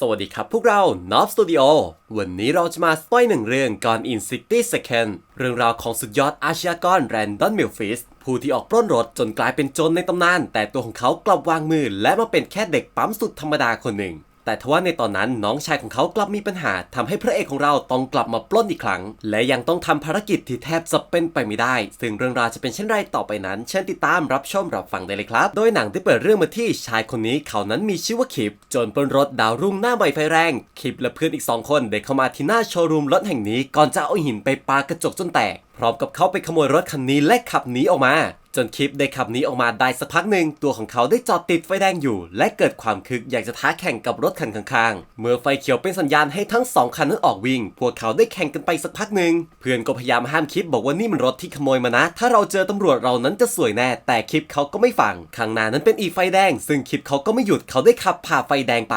สวัสดีครับพวกเรา n o b Studio วันนี้เราจะมาสปอยหนึ่งเรื่องก่อน in 60 Second เรื่องราวของสุดยอดอาชญากรแรนดอนมิลฟิสผู้ที่ออกปล้นรถจนกลายเป็นโจรในตำนาน แต่ตัวของเขากลับวางมือและมาเป็นแค่เด็กปั๊มสุดธรรมดาคนหนึ่ง แต่ทว่าในตอนนั้นน้องชายของเขากลับมีปัญหาทำให้พระเอกของเราต้องกลับมาปล้นอีกครั้ง และยังต้องทำภารกิจที่แทบจะเป็นไปไม่ได้ ซึ่งเรื่องราวจะเป็นเช่นไรต่อไปนั้น เชิญติดตามรับชมรับฟังได้เลยครับ โดยหนังได้เปิดเรื่องมาที่ชายคนนี้เขานั้นมีชื่อว่าคิปจนปนรถดาวรุ่งหน้าใหม่ไฟแรง คิปและเพื่อนอีกสองคนได้เข้ามาที่หน้าโชว์รูมรถแห่งนี้ก่อนจะเอาหินไปปากระจกจนแตกพร้อมกับเข้าไปขโมยรถคันนี้และขับหนีออกมา จนคลิปได้ขับนี้ออกมาได้สักพักหนึ่งตัวของเขาได้จอดติดไฟแดงอยู่ และเกิดความคึกอยากจะท้าแข่งกับรถคันข้างๆ เมื่อไฟเขียวเป็นสัญญาณให้ทั้งสองคันนั้นออกวิ่ง พวกเขาได้แข่งกันไปสักพักหนึ่งเพื่อนก็พยายามห้ามคลิปบอกว่านี่มันรถที่ขโมยมานะ ถ้าเราเจอตำรวจเรานั้นจะสวยแน่ แต่คลิปเขาก็ไม่ฟังข้างหน้านั้นเป็นอีกไฟแดง ซึ่งคลิปเขาก็ไม่หยุดเขาได้ขับผ่าไฟแดงไป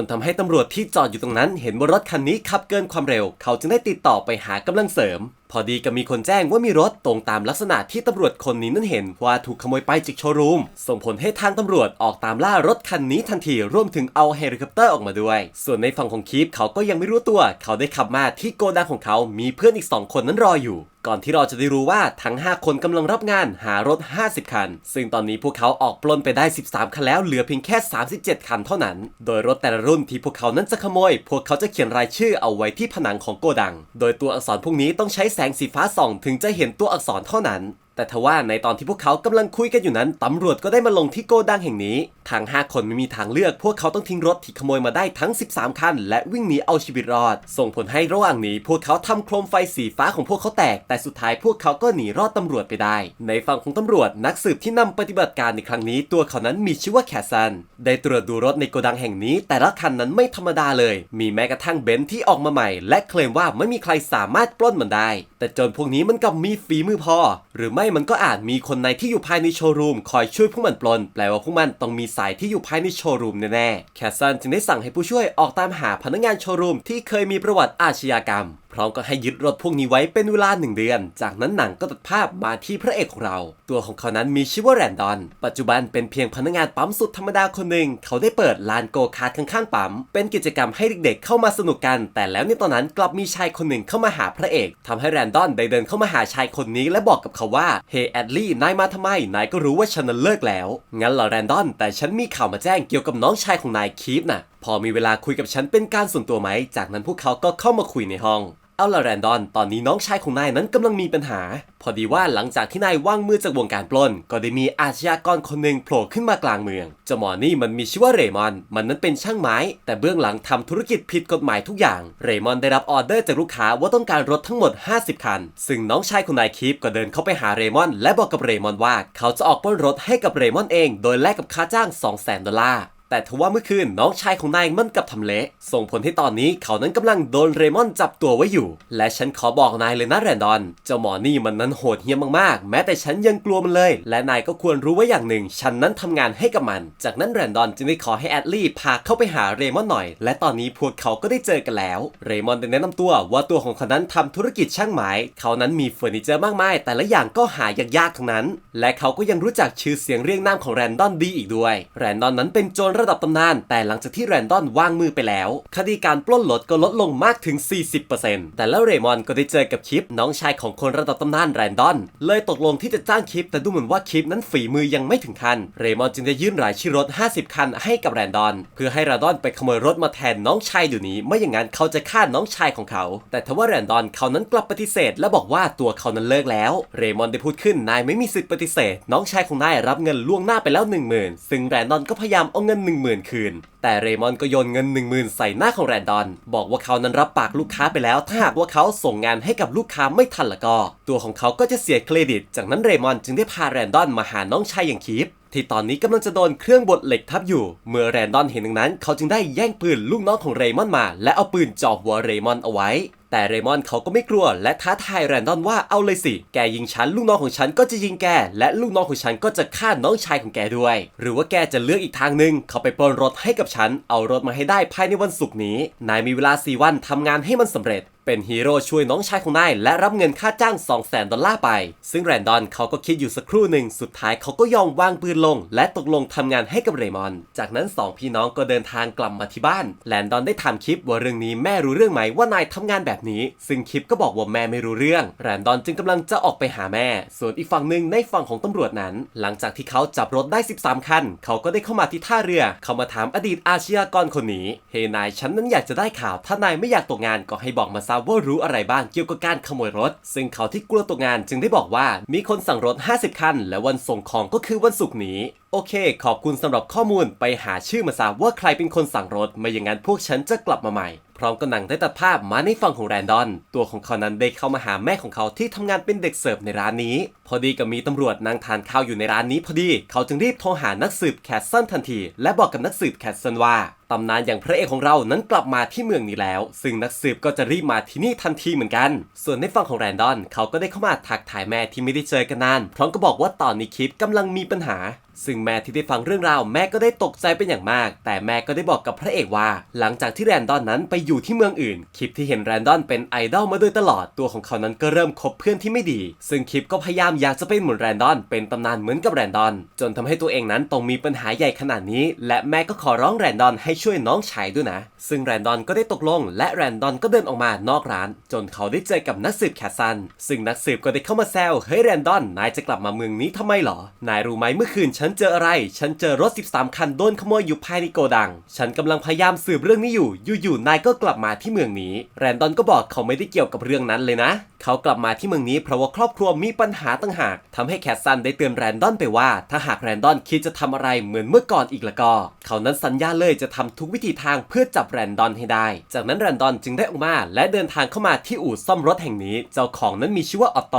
นทำให้ตำรวจที่จอดอยู่ตรงนั้น เห็นว่ารถคันนี้ขับเกินความเร็ว เขาจึงได้ติดต่อไปหากำลังเสริม พอดีก็มีคนแจ้งว่ามีรถตรงตามลักษณะที่ตำรวจคนนี้นั้นเห็นว่าถูกขโมยไปจากโชว์รูม ส่งผลให้ทางตำรวจออกตามล่ารถคันนี้ทันทีรวมถึงเอาเฮลิคอปเตอร์ออกมาด้วย ส่วนในฝั่งของคีฟเขาก็ยังไม่รู้ตัว เขาได้ขับมาที่โกดังของเขา มีเพื่อนอีก2คนนั้นรออยู่ ก่อนที่เราจะได้รู้ว่าทั้ง 5 คนกำลังรับงานหารถ 50 คัน ซึ่งตอนนี้พวกเขาออกปล้นไปได้ 13 คันแล้วเหลือเพียงแค่ 37 คันเท่านั้น โดยรถแต่ละรุ่นที่พวกเขานั้นจะขโมย พวกเขาจะเขียนรายชื่อเอาไว้ที่ผนังของโกดัง โดยตัวอักษรพวกนี้ต้องใช้แสงสีฟ้าส่อง ถึงจะเห็นตัวอักษรเท่านั้น แต่ทว่าในตอนที่พวกเขากำลังคุยกันอยู่นั้นตำรวจก็ได้มาลงที่โกดังแห่งนี้ ทาง 5 คนไม่มีทางเลือก พวกเขาต้องทิ้งรถที่ขโมยมาได้ทั้ง 13 คัน และวิ่งหนีเอาชีวิตรอด ส่งผลให้ระหว่างหนีพวกเขาทำโคมไฟสีฟ้าของพวกเขาแตก แต่สุดท้ายพวกเขาก็หนีรอดตำรวจไปได้ ในฝั่งของตำรวจนักสืบที่นำปฏิบัติการในครั้งนี้ ตัวเขานั้นมีชื่อว่าแคสันได้ตรวจดูรถในโกดังแห่งนี้ แต่ละคันนั้นไม่ธรรมดาเลย มีแม้กระทั่งเบนซ์ที่ออกมาใหม่ และเคลมว่าไม่มีใครสามารถปล้นมันได้ แต่จนพวกนี้มันกลับมีฝีมือพอ หรือไม่มันก็อาจมีคนในที่อยู่ภายในโชว์รูมคอยช่วยพวกมันปล้นแปลว่าพวกมันต้องมีสายที่อยู่ภายในโชว์รูมแน่ๆ แคสซันจึงได้สั่งให้ผู้ช่วยออกตามหาพนักงานโชว์รูมที่เคยมีประวัติอาชญากรรม พร้อมก็ให้ยึดรถพวกนี้ไว้เป็นเวลาหนึ่งเดือน จากนั้นหนังก็ตัดภาพมาที่พระเอกของเรา ตัวของเขานั้นมีชื่อว่าแรนดอน ปัจจุบันเป็นเพียงพนักงานปั๊มสุดธรรมดาคนหนึ่ง เขาได้เปิดลานโกคาร์ทข้างๆปั๊ม เป็นกิจกรรมให้เด็กๆเข้ามาสนุกกัน แต่แล้วในตอนนั้นกลับมีชายคนหนึ่งเข้ามาหาพระเอกทำให้แรนดอนได้เดินเข้ามาหาชายคนนี้และบอกกับเขาว่าเฮ้แอดลี่นายมาทำไมนายก็รู้ว่าฉันนันเลิกแล้วงั้นเหรอแรนดอน แต่ฉันมีข่าวมาแจ้งเกี่ยวกับน้องชายของนายคีฟน่ะพอมีเวลาคุยกับฉันเป็นการส่วนตัวไหม จากนั้นพวกเขาก็เข้ามาคุยในห้อง เอาละแรนดอน ตอนนี้น้องชายของนายนั้นกำลังมีปัญหา พอดีว่าหลังจากที่นายว่างมือจากวงการปล้น ก็ได้มีอาชญากรคนหนึ่งโผล่ขึ้นมากลางเมืองเจ้าหมอนี่มันมีชื่อว่าเรมอน มันนั้นเป็นช่างไม้ แต่เบื้องหลังทำธุรกิจผิดกฎหมายทุกอย่าง เรมอนได้รับออเดอร์จากลูกค้าว่าต้องการรถทั้งหมด 50 คัน ซึ่งน้องชายของนายคีฟก็เดินเข้าไปหาเรมอน และบอกกับเรมอนว่า เขาจะออกปล้นรถให้กับเรมอนเอง โดยแลกกับค่าจ้าง 200,000ดอลลาร์ แต่ทว่าเมื่อคืนน้องชายของนายมันกับทำเละส่งผลให้ตอนนี้เขานั้นกำลังโดนเรมอนจับตัวไว้อยู่ และฉันขอบอกนายเลยนะแรนดอน เจ้าหมอนี่มันนั้นโหดเหี้ยมมากๆ แม้แต่ฉันยังกลัวมันเลย และนายก็ควรรู้ไว้อย่างหนึ่ง ฉันนั้นทำงานให้กับมัน จากนั้นแรนดอนจึงได้ขอให้แอดลี่พาเข้าไปหาเรมอนหน่อย และตอนนี้พวกเขาก็ได้เจอกันแล้ว เรมอนได้แนะนำตัวว่าตัวของเขานั้นทำธุรกิจช่างไม้เขานั้นมีเฟอร์นิเจอร์มากมาย แต่ละอย่างก็หายากๆทั้งนั้น และเขาก็ยังรู้จักชื่อเสียงเรียงนามของแรนดอนดีอีกด้วย แรนดอนนั้นเป็นโจรระดับตำนาน แต่หลังจากที่แรนดอนวางมือไปแล้ว คดีการปล้นรถก็ลดลงมากถึง 40%แต่แล้วเรมอนก็ได้เจอกับคิปน้องชายของคนระดับตำนานแรนดอน เลยตกลงที่จะจ้างคิปแต่ดูเหมือนว่าคิปนั้นฝีมือยังไม่ถึงคันเรมอนจึงได้ยื่นรายชื่อรถ 50 คันให้กับแรนดอน เพื่อให้แรนดอนไปขโมยรถมาแทนน้องชายเดี๋ยวนี้ไม่อย่างนั้นเขาจะฆ่าน้องชายของเขา แต่ทว่าแรนดอนเขานั้นกลับปฏิเสธ และบอกว่าตัวเขานั้นเลิกแล้ว เรมอนได้พูดขึ้นนายไม่มีสิทธิ์ปฏิเสธ น้องชายของนายรับเงินล่วงหน้าไปแล้ว10,000 ซึ่งแรนดอนก็พยายามเอาเงิน10,000 คืน แต่เรมอนก็โยนเงิน 10,000 ใส่หน้าของแรนดอน บอกว่าเขานั้นรับปากลูกค้าไปแล้ว ถ้าหากว่าเขาส่งงานให้กับลูกค้าไม่ทันละก็ ตัวของเขาก็จะเสียเครดิต จากนั้นเรมอนจึงได้พาแรนดอนมาหาน้องชายอย่างคีฟที่ตอนนี้กำลังจะโดนเครื่องบดเหล็กทับอยู่ เมื่อแรนดอนเห็นดังนั้น เขาจึงได้แย่งปืนลูกน้องของเรมอนมา และเอาปืนจ่อหัวเรมอนเอาไว้ แต่เรมอนเขาก็ไม่กลัวและท้าทายแรนดอนว่าเอาเลยสิ แกยิงฉันลูกน้องของฉันก็จะยิงแก และลูกน้องของฉันก็จะฆ่าน้องชายของแกด้วย หรือว่าแกจะเลือกอีกทางหนึ่งเขาไปปล้นรถให้กับฉัน เอารถมาให้ได้ภายในวันศุกร์นี้ นายมีเวลา 4 วันทำงานให้มันสำเร็จเป็นฮีโร่ช่วยน้องชายของนายและรับเงินค่าจ้าง 2 0 0แสนดอลลาร์ไป ซึ่งแรนดอนเขาก็คิดอยู่สักครู่หนึ่ง สุดท้ายเขาก็ยอมวางปืนลง และตกลงทำงานให้กับเรมอน จากนั้น 2 พี่น้องก็เดินทางกลับมาที่บ้าน แรนดอนได้ถามคิปว่าเรื่องนี้แม่รู้เรื่องไหมว่านายทำงานแบบนี้ ซึ่งคลิปก็บอกว่าแม่ไม่รู้เรื่อง แรนดอนจึงกำลังจะออกไปหาแม่ ส่วนอีกฝั่งหนึ่งในฝั่งของตำรวจนั้น หลังจากที่เขาจับรถได้ 13 คัน เขาก็ได้เข้ามาที่ท่าเรือ เขามาถามอดีตอาชญากรคนนี้ เฮนายฉันนั้นอยากจะได้ข่าว ถ้านายไม่อยากตกงานก็ให้บอกมาซะว่ารู้อะไรบ้างเกี่ยวกับการขโมยรถ ซึ่งเขาที่กลัวตกงานจึงได้บอกว่ามีคนสั่งรถ 50 คัน และวันส่งของก็คือวันศุกร์นี้โอเค ขอบคุณสำหรับข้อมูลไปหาชื่อมาซะว่าใครเป็นคนสั่งรถ ไม่อย่างนั้นพวกฉันจะกลับมาใหม่พร้อมกับหนังได้ตัดภาพมาในฝั่งของแรนดอน ตัวของเขานั้นได้เข้ามาหาแม่ของเขาที่ทำงานเป็นเด็กเสิร์ฟในร้านนี้ พอดีกับมีตำรวจนั่งทานข้าวอยู่ในร้านนี้พอดี เขาจึงรีบโทรหานักสืบแคสเซิลทันที และบอกกับนักสืบแคสเซิลว่าตำนานอย่างพระเอกของเรานั้นกลับมาที่เมืองนี้แล้ว ซึ่งนักสืบก็จะรีบมาที่นี่ทันทีเหมือนกัน ส่วนในฝั่งของแรนดอน เขาก็ได้เข้ามาทักทายแม่ที่ไม่ได้เจอกันนาน พร้อมก็บอกว่าตอนนี้คิดกำลังมีปัญหา ซึ่งแม่ที่ได้ฟังเรื่องราวแม่ก็ได้ตกใจเป็นอย่างมาก แต่แม่ก็ได้บอกกับพระเอกว่า หลังจากที่แรนดอนนั้นไปอยู่ที่เมืองอื่น คลิปที่เห็นแรนดอนเป็นไอดอลมาโดยตลอดตัวของเขานั้นก็เริ่มคบเพื่อนที่ไม่ดี ซึ่งคลิปก็พยายามอยากจะเป็นเหมือนแรนดอน เป็นตำนานเหมือนกับแรนดอน จนทำให้ตัวเองนั้นต้องมีปัญหาใหญ่ขนาดนี้ และแม่ก็ขอร้องแรนดอนให้ช่วยน้องชายด้วยนะ ซึ่งแรนดอนก็ได้ตกลง และแรนดอนก็เดินออกมานอกร้าน จนเขาได้เจอกับนักสืบแคสซันซึ่งนักสืบก็ได้เข้ามาแซวเฮ้ยแรนดอนนายจะกลับมาเมืองนี้ทำไมหรอนายรู้ไหมเมื่อคืนฉันันเจออะไร ฉันเจอรถ 13 คันโดนขโมยอยู่ภายในโกดัง ฉันกำลังพยายามสืบเรื่องนี้อยู่ อยู่ๆ นายก็กลับมาที่เมืองนี้ แรนดอนก็บอกเขาไม่ได้เกี่ยวกับเรื่องนั้นเลยนะ เขากลับมาที่เมืองนี้เพราะว่าครอบครัวมีปัญหาต่างหากทำให้แคสซันได้เตือนแรนดอนไปว่า ถ้าหากแรนดอนคิดจะทำอะไรเหมือนเมื่อก่อนอีกแล้วก็ เขานั้นสัญญาเลยจะทำทุกวิธีทางเพื่อจับแรนดอนให้ได้ จากนั้นแรนดอนจึงได้ออกมา และเดินทางเข้ามาที่อู่ซ่อมรถแห่งนี้ เจ้าของนั้นมีชื่อว่าออตโต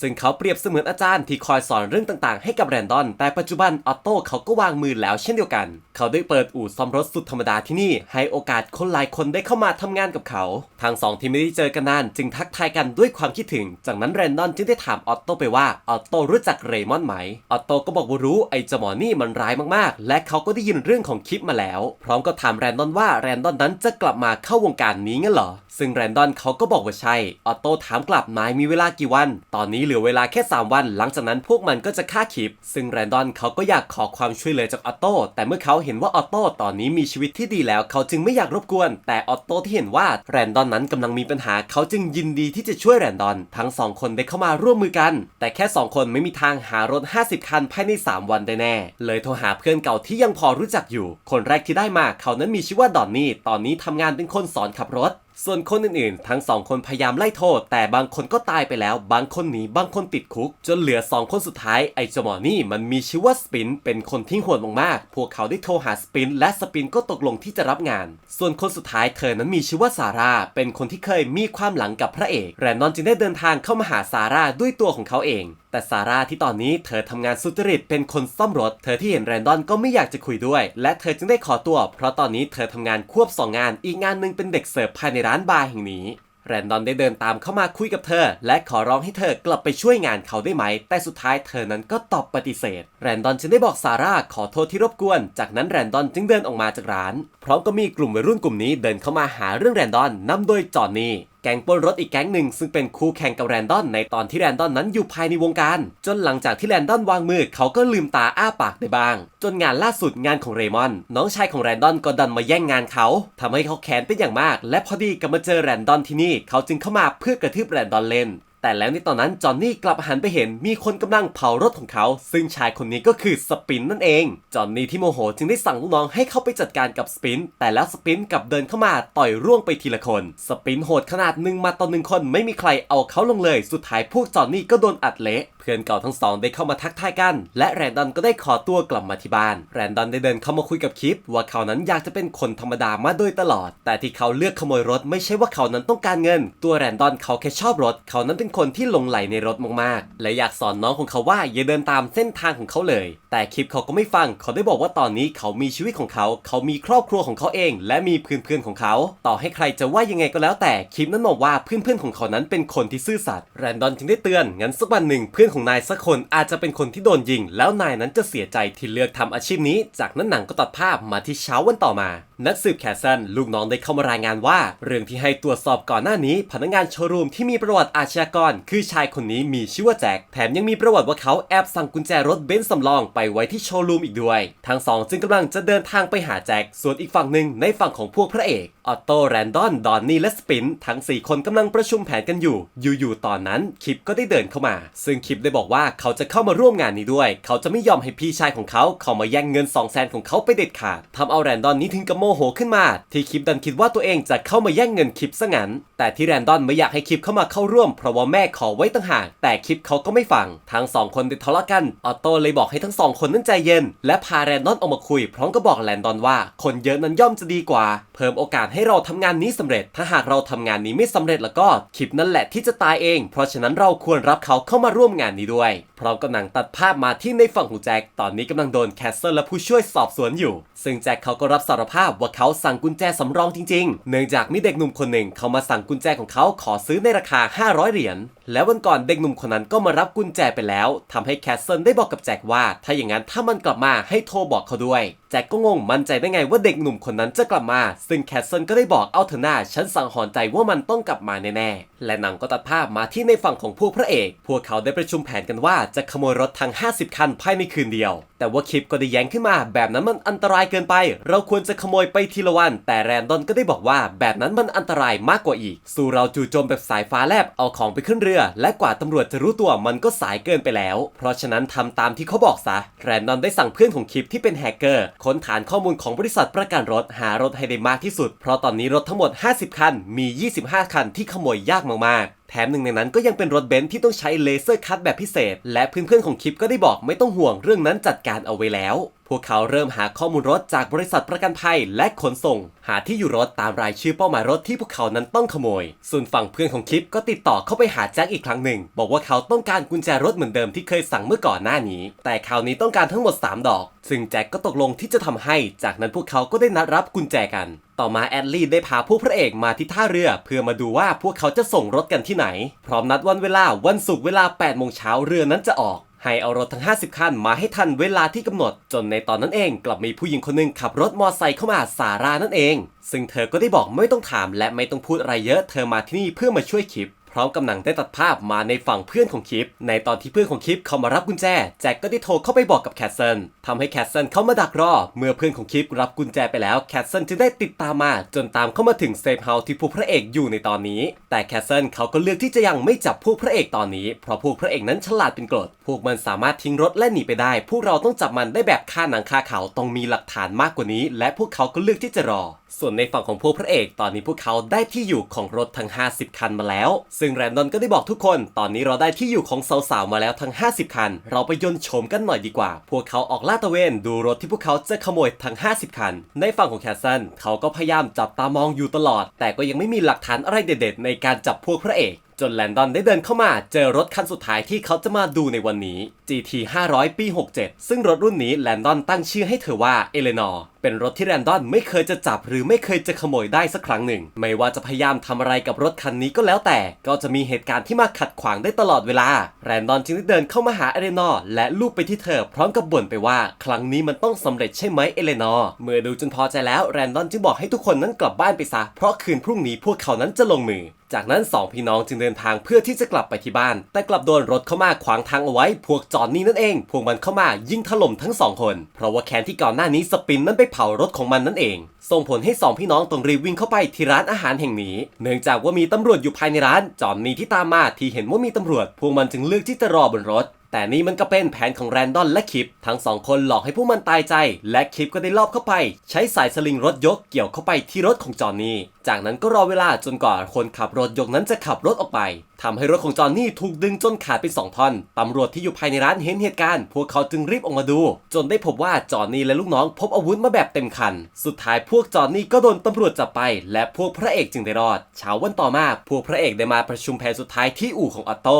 ซึ่งเขาเปรียบเสมือนอาจารย์ที่คอยสอนเรื่องต่างๆ ให้กับแรนดอน แต่ปัจจุบันออตโต้เขาก็วางมือแล้วเช่นเดียวกัน เขาได้เปิดอู่ซ่อมรถสุดธรรมดาที่นี่ ให้โอกาสคนหลายคนได้เข้ามาทำงานกับเขาทางสองทีมไม่ได้เจอกันนานจึงทักทายกันด้วยความคิดถึง จากนั้นแรนดอนจึงได้ถามออตโต้ไปว่าออตโต้รู้จักเรมอนไหมออตโต้ก็บอกว่ารู้ไอ้จมอนี่มันร้ายมากๆ และเขาก็ได้ยินเรื่องของคลิปมาแล้ว พร้อมก็ถามแรนดอนว่าแรนดอนนั้นจะกลับมาเข้าวงการนี้งั้นเหรอ ซึ่งแรนดอนเขาก็บอกว่าใช่ ออโต้ถามกลับนายมีเวลากี่วัน ตอนนี้เหลือเวลาแค่ 3 วัน หลังจากนั้นพวกมันก็จะฆ่าคิป ซึ่งแรนดอนเขาก็อยากขอความช่วยเหลือจากออโต้ แต่เมื่อเขาเห็นว่าออโต้ตอนนี้มีชีวิตที่ดีแล้ว เขาจึงไม่อยากรบกวน แต่ออโต้ที่เห็นว่าแรนดอนนั้นกำลังมีปัญหา เขาจึงยินดีที่จะช่วยแรนดอน ทั้งสองคนได้เข้ามาร่วมมือกัน แต่แค่สองคนไม่มีทางหารถ 50 คันภายใน 3 วันได้แน่ เลยโทรหาเพื่อนเก่าที่ยังพอรู้จักอยู่ คนแรกที่ได้มาเขานั้นมีชื่อว่าดอนนี่ ตอนนี้ทำงานเป็นคนสอนขับรถ ส่วนคนอื่นๆ ทั้งสองคนพยายามไล่โทษ แต่บางคนก็ตายไปแล้ว บางคนหนีบางคนติดคุก จนเหลือ 2 คนสุดท้ายไอ้จมอนี่มันมีชื่อว่าสปิน เป็นคนที่โหดมากๆพวกเขาได้โทรหาสปิน และสปินก็ตกลงที่จะรับงาน ส่วนคนสุดท้ายเธอนั้นมีชื่อว่าซาร่าเป็นคนที่เคยมีความหลังกับพระเอกแรนดอนจึงได้เดินทางเข้ามาหาซาร่าด้วยตัวของเขาเองแต่ซาร่าที่ตอนนี้เธอทำงานสุจริตเป็นคนซ่อมรถ เธอที่เห็นแรนดอนก็ไม่อยากจะคุยด้วย และเธอจึงได้ขอตัว เพราะตอนนี้เธอทำงานควบสองงาน อีกงานหนึ่งเป็นเด็กเสิร์ฟภายในร้านบาร์แห่งนี้แรนดอนได้เดินตามเข้ามาคุยกับเธอ และขอร้องให้เธอกลับไปช่วยงานเขาได้ไหม แต่สุดท้ายเธอนั้นก็ตอบปฏิเสธ แรนดอนจึงได้บอกซาร่าขอโทษที่รบกวน จากนั้นแรนดอนจึงเดินออกมาจากร้าน พร้อมก็มีกลุ่มวัยรุ่นกลุ่มนี้เดินเข้ามาหาเรื่องแรนดอนนำโดยจอห์นนี่ แก๊งปล้นรถอีกแก๊งหนึ่งซึ่งเป็นคู่แข่งกับแรนดอนในตอนที่แรนดอนนั้นอยู่ภายในวงการ จนหลังจากที่แรนดอนวางมือเขาก็ลืมตาอ้าปากได้บ้าง จนงานล่าสุดงานของเรมอน น้องชายของแรนดอนก็ดันมาแย่งงานเขาทำให้เขาแค้นเป็นอย่างมาก และพอดีกับมาเจอแรนดอนที่นี่ เขาจึงเข้ามาเพื่อกระทืบแรนดอนเล่น แต่แล้วในตอนนั้นจอห์นนี่กลับหันไปเห็นมีคนกำลังเผารถของเขา ซึ่งชายคนนี้ก็คือสปินนั่นเอง จอห์นนี่ที่โมโหจึงได้สั่งลูกน้องให้เข้าไปจัดการกับสปิน แต่แล้วสปินกลับเดินเข้ามาต่อยร่วงไปทีละคน สปินโหดขนาดหนึ่งมาต่อหนึ่งคนไม่มีใครเอาเขาลงเลย สุดท้ายพวกจอห์นนี่ก็โดนอัดเละเพื่อนเก่าทั้งสองได้เข้ามาทักทายกัน และแรนดอนก็ได้ขอตัวกลับมาที่บ้าน แรนดอนได้เดินเข้ามาคุยกับคิป ว่าเขานั้นอยากจะเป็นคนธรรมดามาโดยตลอด แต่ที่เขาเลือกขโมยรถไม่ใช่ว่าเขานั้นต้องการเงิน ตัวแรนดอนเขาแค่ชอบรถ เขานั้นเป็นคนที่หลงไหลในรถมากๆ และอยากสอนน้องของเขาว่าอย่าเดินตามเส้นทางของเขาเลยแต่คลิปเขาก็ไม่ฟัง เขาได้บอกว่าตอนนี้เขามีชีวิตของเขา เขามีครอบครัวของเขาเอง และมีเพื่อนๆของเขา ต่อให้ใครจะว่ายังไงก็แล้วแต่คลิปนั้นบอกว่าเพื่อนๆของเขานั้นเป็นคนที่ซื่อสัตย์แรนดอนจึงได้เตือน งั้นสักวันหนึ่งเพื่อนของนายสักคนอาจจะเป็นคนที่โดนยิง แล้วนายนั้นจะเสียใจที่เลือกทำอาชีพนี้ จากนั้นหนังก็ตัดภาพมาที่เช้าวันต่อมา นักสืบแคสซันลูกน้องได้เข้ามารายงานว่า เรื่องที่ให้ตรวจสอบก่อนหน้านี้ พนักงานโชว์รูมที่มีประวัติอาชญากร คือชายคนนี้มีชื่อว่าแจ็คแถมยังมีประวัติว่าเขาแอบสั่งกุญแจรถเบนซ์สำรองไปไว้ที่โชว์รูมอีกด้วย ทั้งสองจึงกำลังจะเดินทางไปหาแจ็ค ส่วนอีกฝั่งหนึ่งในฝั่งของพวกพระเอก ออตโต แรนดอน ดอนนี่ และสปิน ทั้ง 4 คนกำลังประชุมแผนกันอยู่ อยู่ๆ ตอนนั้นคิปก็ได้เดินเข้ามา ซึ่งคิปได้บอกว่าเขาจะเข้ามาร่วมงานนี้ด้วย เขาจะไม่ยอมให้พี่ชายของเขาเข้ามาแย่งเงิน 2 0 0แสนของเขาไปเด็ดขาดทำเอาแรนดอนนี้ถึงกับโมโหขึ้นมา ที่คิปดันคิดว่าตัวเองจะเข้ามาแย่งเงินคิปซะงั้น แต่ที่แรนดอนไม่อยากให้คิปเข้ามาเข้าร่วมเพราะว่าแม่ขอไว้ต่างหากแต่คิปเขาก็ไม่ฟัง ทั้งสองคนได้ทะเลาะกัน ออตโตเลยบอกให้ทั้งสององคนนั้นใจเย็น และพาแรนดอนออกมาคุย พร้อมกับบอกแรนดอนว่า คนเยอะนั้นย่อมจะดีกว่า เพิ่มโอกาสให้เราทำงานนี้สำเร็จ ถ้าหากเราทำงานนี้ไม่สำเร็จแล้วก็คลิปนั่นแหละที่จะตายเอง เพราะฉะนั้นเราควรรับเขาเข้ามาร่วมงานนี้ด้วย พร้อมกับหนังตัดภาพมาที่ในฝั่งของแจ็คตอนนี้กำลังโดนแคสเซิลและผู้ช่วยสอบสวนอยู่ ซึ่งแจ็คเขาก็รับสารภาพว่าเขาสั่งกุญแจสำรองจริงๆ เนื่องจากมีเด็กหนุ่มคนหนึ่งเขามาสั่งกุญแจของเขาขอซื้อในราคา 500 เหรียญแล้ววันก่อนเด็กหนุ่มคนนั้นก็มารับกุญแจไปแล้วทำให้แคสเซิลได้บอกกับแจ็คว่า ถ้าอย่างนั้นถ้ามันกลับมาให้โทรบอกเขาด้วย แจ็คก็งงมั่นใจได้ไงว่าเด็กหนุ่มคนนั้นจะกลับมา ซึ่งแคสเซิลก็ได้บอกเอาเถอะหน้าฉันสั่งหอนใจว่ามันต้องกลับมาแน่ๆและหนังก็ตัดภาพมาที่ในฝั่งของพวกพระเอก พวกเขาได้ประชุมแผนกันว่าจะขโมยรถทั้ง 50 คันภายในคืนเดียว แต่ว่าคลิปก็ได้แย้งขึ้นมา แบบนั้นมันอันตรายเกินไป เราควรจะขโมยไปทีละวัน แต่แรนดอนก็ได้บอกว่า แบบนั้นมันอันตรายมากกว่าอีก สู่เราจู่โจมแบบสายฟ้าแลบเอาของไปขึ้นเรือ และกว่าตำรวจจะรู้ตัวมันก็สายเกินไปแล้ว เพราะฉะนั้นทำตามที่เขาบอกซะแรนดอนได้สั่งเพื่อนของคลิปที่เป็นแฮกเกอร์ค้นฐานข้อมูลของบริษัทประกันรถหารถให้ได้มากที่สุด เพราะตอนนี้รถทั้งหมด 50 คันมี 25 คันที่ขโมยยากมากๆ แถมหนึ่งในนั้นก็ยังเป็นรถเบนซ์ที่ต้องใช้เลเซอร์คัตแบบพิเศษ และเพื่อนๆของคลิปก็ได้บอกไม่ต้องห่วงเรื่องนั้นจัดการเอาไว้แล้ว พวกเขาเริ่มหาข้อมูลรถจากบริษัทประกันภัยและขนส่ง หาที่อยู่รถตามรายชื่อเป้าหมายรถที่พวกเขานั้นต้องขโมย ส่วนฝั่งเพื่อนของคลิปก็ติดต่อเข้าไปหาแจ็คอีกครั้งหนึ่ง บอกว่าเขาต้องการกุญแจรถเหมือนเดิมที่เคยสั่งเมื่อก่อนหน้านี้ แต่คราวนี้ต้องการทั้งหมด 3 ดอก ซึ่งแจ็คก็ตกลงที่จะทำให้ จากนั้นพวกเขาก็ได้นัดรับกุญแจกัน ต่อมาแอดลีได้พาผู้พระเอกมาที่ท่าเรือ เพื่อมาดูว่าพวกเขาจะส่งรถกันที่ไหน พร้อมนัดวันเวลาวันศุกร์เวลา8โมงเช้าเรือนั้นจะออกให้เอารถทั้ง 50 คันมาให้ทันเวลาที่กำหนด จนในตอนนั้นเองกลับมีผู้หญิงคนหนึ่งขับรถมอไซค์เข้ามาสารานั่นเอง ซึ่งเธอก็ได้บอกไม่ต้องถามและไม่ต้องพูดอะไรเยอะ เธอมาที่นี่เพื่อมาช่วยคลิป พร้อมกำลังได้ตัดภาพมาในฝั่งเพื่อนของคลิป ในตอนที่เพื่อนของคลิปเขามารับกุญแจ แจ็คก็ได้โทรเข้าไปบอกกับแคสเซิลทำให้แคสเซิลเข้ามาดักรอ เมื่อเพื่อนของคลิปรับกุญแจไปแล้วแคสเซิลจึงได้ติดตามมา จนตามเข้ามาถึงเซฟเฮาส์ที่ผู้พระเอกอยู่ในตอนนี้ แต่แคสเซิลเขาก็เลือกที่จะยังไม่จับผู้พระเอกตอนนี้เพราะผู้พระเอกนั้นฉลาดเป็นกรดพวกมันสามารถทิ้งรถและหนีไปได้ พวกเราต้องจับมันได้แบบค่าหนังคาเขาต้องมีหลักฐานมากกว่านี้ และพวกเขาก็เลือกที่จะรอ ส่วนในฝั่งของพวกพระเอก ตอนนี้พวกเขาได้ที่อยู่ของรถทั้ง 50 คันมาแล้ว ซึ่งแรนดอนก็ได้บอกทุกคน ตอนนี้เราได้ที่อยู่ของสาวๆมาแล้วทั้ง 50 คัน เราไปยนต์โฉมกันหน่อยดีกว่า พวกเขาออกลาดตระเวนดูรถที่พวกเขาจะขโมยทั้ง 50 คัน ในฝั่งของแคสซันเขาก็พยายามจับตามองอยู่ตลอด แต่ก็ยังไม่มีหลักฐานอะไรเด็ด ๆ ในการจับพวกพระเอก จนแลนดอนได้เดินเข้ามาเจอรถคันสุดท้ายที่เขาจะมาดูในวันนี้ GT 500 ปี 67 ซึ่งรถรุ่นนี้แลนดอนตั้งชื่อให้เธอว่าเอเลนอร์เป็นรถที่แรนดอนไม่เคยจะจับหรือไม่เคยจะขโมยได้สักครั้งหนึ่ง ไม่ว่าจะพยายามทำอะไรกับรถคันนี้ก็แล้วแต่ ก็จะมีเหตุการณ์ที่มาขัดขวางได้ตลอดเวลาแรนดอนจึงได้เดินเข้ามาหาเอเลนอร์และลูบไปที่เธอพร้อมกับบ่นไปว่า ครั้งนี้มันต้องสำเร็จใช่ไหมเอเลนอร์เมื่อดูจนพอใจแล้วแรนดอนจึงบอกให้ทุกคนนั้นกลับบ้านไปซะเพราะคืนพรุ่งนี้พวกเขานั้นจะลงมือ จากนั้นสองพี่น้องจึงเดินทางเพื่อที่จะกลับไปที่บ้าน แต่กลับโดนรถเข้ามาขวางทางเอาไว้ พวกจอนนี่นั่นเอง พวกมันเข้ามายิงถล่มทั้งสองคน เพราะว่าแคนที่ก่อนหน้านี้สปินนั้นไปเผารถของมันนั่นเอง ส่งผลให้สองพี่น้องต้องรีบวิ่งเข้าไปที่ร้านอาหารแห่งนี้ เนื่องจากว่ามีตำรวจอยู่ภายในร้าน จอนนี่ที่ตามมาที่เห็นว่ามีตำรวจ พวกมันจึงเลือกที่จะรอบนรถ แต่นี่มันก็เป็นแผนของแรนดอนและคิป ทั้งสองคนหลอกให้พวกมันตายใจ และคิปก็ได้ลอบเข้าไป ใช้สายสลิงรถยกเกี่ยวเข้าไปที่รถของจอนนี่ จากนั้นก็รอเวลาจนกว่าคนขับรถยกนั้นจะขับรถออกไปทำให้รถของจอหนนี่ถูกดึงจนขาดเป็นสองท่อนตำรวจที่อยู่ภายในร้านเห็นเหตุการณ์ พวกเขาจึงรีบออกมาดู จนได้พบว่าจอหนนี่และลูกน้อง พบอาวุธมาแบบเต็มคัน สุดท้ายพวกจอหนนี่ก็โดนตำรวจจับไป และพวกพระเอกจึงได้รอดเช้าวันต่อมาพวกพระเอกได้มาประชุมแผนสุดท้ายที่อู่ของออตโต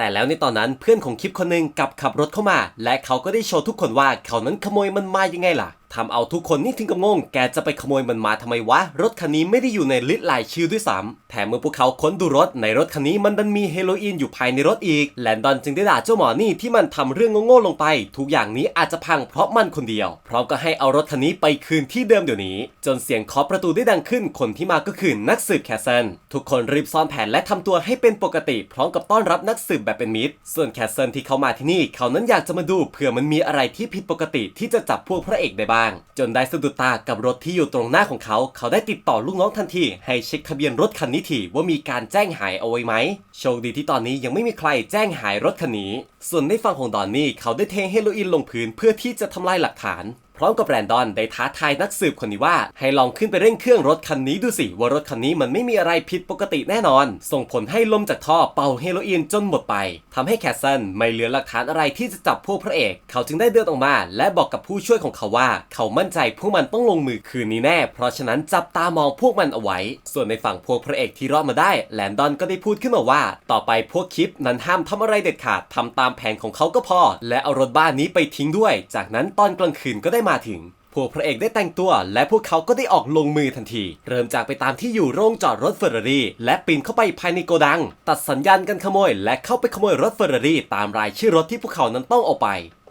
แต่แล้วในตอนนั้นเพื่อนของคลิปคนหนึ่งกลับขับรถเข้ามา และเขาก็ได้โชว์ทุกคนว่าเขานั้นขโมยมันมายังไงล่ะทำเอาทุกคนนี่ถึงกับงง แกจะไปขโมยมันมาทำไมวะ รถคันนี้ไม่ได้อยู่ในลิสต์รายชื่อด้วยซ้ำแถมเมื่อพวกเขาค้นดูรถ ในรถคันนี้มันดันมีเฮโรอีนอยู่ภายในรถอีก แลนดอนจึงได้ด่าเจ้าหมอนี่ที่มันทำเรื่องโง่ๆลงไป ทุกอย่างนี้อาจจะพังเพราะมันคนเดียว พร้อมก็ให้เอารถคันนี้ไปคืนที่เดิมเดี๋ยวนี้ จนเสียงเคาะประตูได้ดังขึ้น คนที่มาก็คือนักสืบแคสเซนทุกคนรีบซ่อนแผนและทำตัวให้เป็นปกติ พร้อมกับต้อนรับนักสืบแบบเป็นมิตร ส่วนแคสเซนที่เขามาที่นี่ เขานั้นอยากจะมาดูเผื่อมันมีอะไรที่ผิดปกติที่จะจับพวกพระเอกได้บ้างจนได้สะดุดตากับรถที่อยู่ตรงหน้าของเขา เขาได้ติดต่อลูกน้องทันที ให้เช็คทะเบียนรถคันนี้ทีว่ามีการแจ้งหายเอาไว้ไหม โชคดีที่ตอนนี้ยังไม่มีใครแจ้งหายรถคันนี้ ส่วนในฝั่งของดอนนี่เขาได้เทเฮโรอีนลงพื้นเพื่อที่จะทำลายหลักฐาน พร้อมกับแรนดอนได้ท้าทายนักสืบคนนี้ว่า ให้ลองขึ้นไปเร่งเครื่องรถคันนี้ดูสิ ว่ารถคันนี้มันไม่มีอะไรผิดปกติแน่นอน ส่งผลให้ลมจากท่อเป่าเฮโรอีนจนหมดไปทำให้แคสเซนไม่เหลือหลักฐานอะไรที่จะจับพวกพระเอก เขาจึงได้เดินออกมา และบอกกับผู้ช่วยของเขาว่า เขามั่นใจพวกมันต้องลงมือคืนนี้แน่ เพราะฉะนั้นจับตามองพวกมันเอาไว้ ส่วนในฝั่งพวกพระเอกที่รอดมาได้แลนดอนก็ได้พูดขึ้นมาว่า ต่อไปพวกคลิปนั้นห้ามทำอะไรเด็ดขาดทำตามแผนของเขาก็พอ และเอารถบ้านนี้ไปทิ้งด้วย จากนั้นตอนกลางคืนก็ได้มาถึง พวกพระเอกได้แต่งตัว และพวกเขาก็ได้ออกลงมือทันที เริ่มจากไปตามที่อยู่โรงจอดรถเฟอร์รารี่ และปีนเข้าไปภายในโกดัง ตัดสัญญาณกันขโมย และเข้าไปขโมยรถเฟอร์รารี่ตามรายชื่อรถที่พวกเขานั้นต้องเอาไป